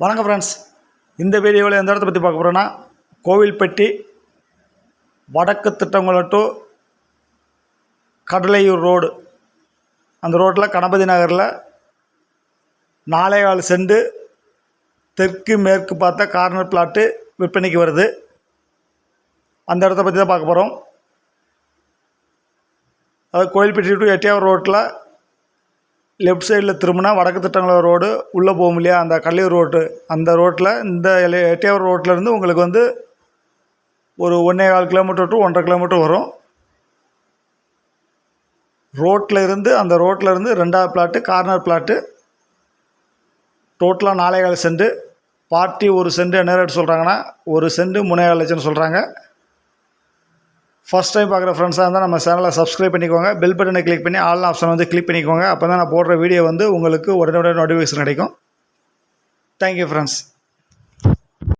வணக்கம் ஃப்ரெண்ட்ஸ் இந்த வீடியோவில் எந்த இடத்த பற்றி பார்க்க போகிறோன்னா கோவில்பட்டி வடக்கு திட்டங்குளம் டு கடலையூர் ரோடு அந்த ரோட்டில் கணபதி நகரில் நாலேகால் செண்டு தெற்கு மேற்கு பார்த்த கார்னர் பிளாட்டு விற்பனைக்கு வருது. அந்த இடத்த பற்றி தான் பார்க்க போகிறோம் அதாவது கோயில்பட்டி டு எட்டியாவூர் ரோட்டில் லெஃப்ட் சைடில் திரும்பினா வடக்கு திட்டங்குளம் ரோடு உள்ளே போகும் இல்லையா? அந்த கல்லையூர் ரோட்டு அந்த ரோட்டில் இந்த எல- ரோட்டிலேருந்து உங்களுக்கு வந்து ஒரு ஒன்றே கால் கிலோமீட்டர் டு ஒன்றரை கிலோமீட்டர் வரும். ரோட்டில் இருந்து அந்த ரோட்டில் இருந்து ரெண்டாவது பிளாட்டு கார்னர் பிளாட்டு டோட்டலாக நாலே கால் சென்ட் பார்ட்டி ஒரு சென்ட் என்ன ரேட் சொல்கிறாங்கன்னா ஒரு சென்ட் மூணே கால் லட்சம்னு சொல்கிறாங்க ஃபஸ்ட் டைம் பார்க்குற ஃப்ரெண்ட்ஸாக இருந்தால் நம்ம சேனலை சப்ஸ்கிரைப் பண்ணிக்கோங்க. பெல் பட்டனை கிளிக் பண்ணி ஆல் ஆப்ஷன் வந்து கிளிக் பண்ணிக்கோங்க. அப்போ தான் நான் போடுற வீடியோ வந்து உங்களுக்கு உடனே உடனே நோட்டிஃபிகேஷன் கிடைக்கும். Thank you friends